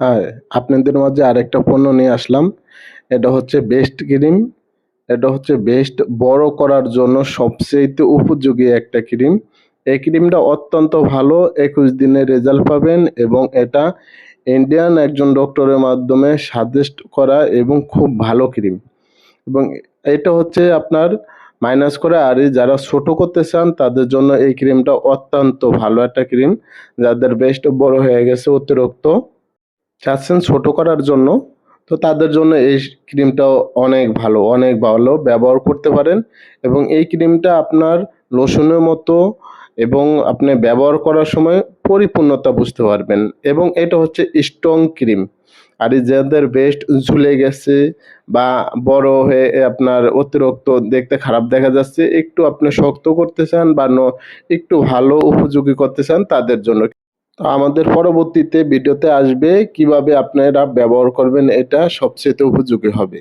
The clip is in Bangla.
হ্যাঁ আপনাদের মাঝে আরেকটা পণ্য নিয়ে আসলাম। এটা হচ্ছে বেস্ট ক্রিম এটা হচ্ছে বেস্ট বড় করার জন্য সবচেয়ে উপযোগী একটা ক্রিম এই ক্রিমটা অত্যন্ত ভালো। একুশ দিনে রেজাল্ট পাবেন এবং এটা ইন্ডিয়ান একজন ডক্টরের মাধ্যমে সাজেস্ট করা এবং খুব ভালো ক্রিম এবং এটা হচ্ছে আপনার মাইনাস করে আর যারা ছোট করতে চান, তাদের জন্য এই ক্রিমটা অত্যন্ত ভালো একটা ক্রিম যাদের বেস্ট বড় হয়ে গেছে অতিরিক্ত। চাচ্ছেন ছোট করার জন্য, তো তাদের জন্য এই ক্রিমটাও অনেক ভালো অনেক ভালো ব্যবহার করতে পারেন। এবং এই ক্রিমটা আপনার লোশনের মতো এবং আপনি ব্যবহার করার সময় পরিপূর্ণতা বুঝতে পারবেন। এবং এটা হচ্ছে স্ট্রং ক্রিম আর যাদের বেস্ট ঝুলে গেছে বা বড় হয়ে আপনার অতিরিক্ত দেখতে খারাপ দেখা যাচ্ছে, একটু আপনি শক্ত করতে চান বা একটু ভালো উপযোগী করতে চান, তাদের জন্য তো আমাদের পরবর্তীতে ভিডিওতে আসবে কীভাবে আপনারা ব্যবহার করবেন এটা সবচেয়ে উপযোগী হবে।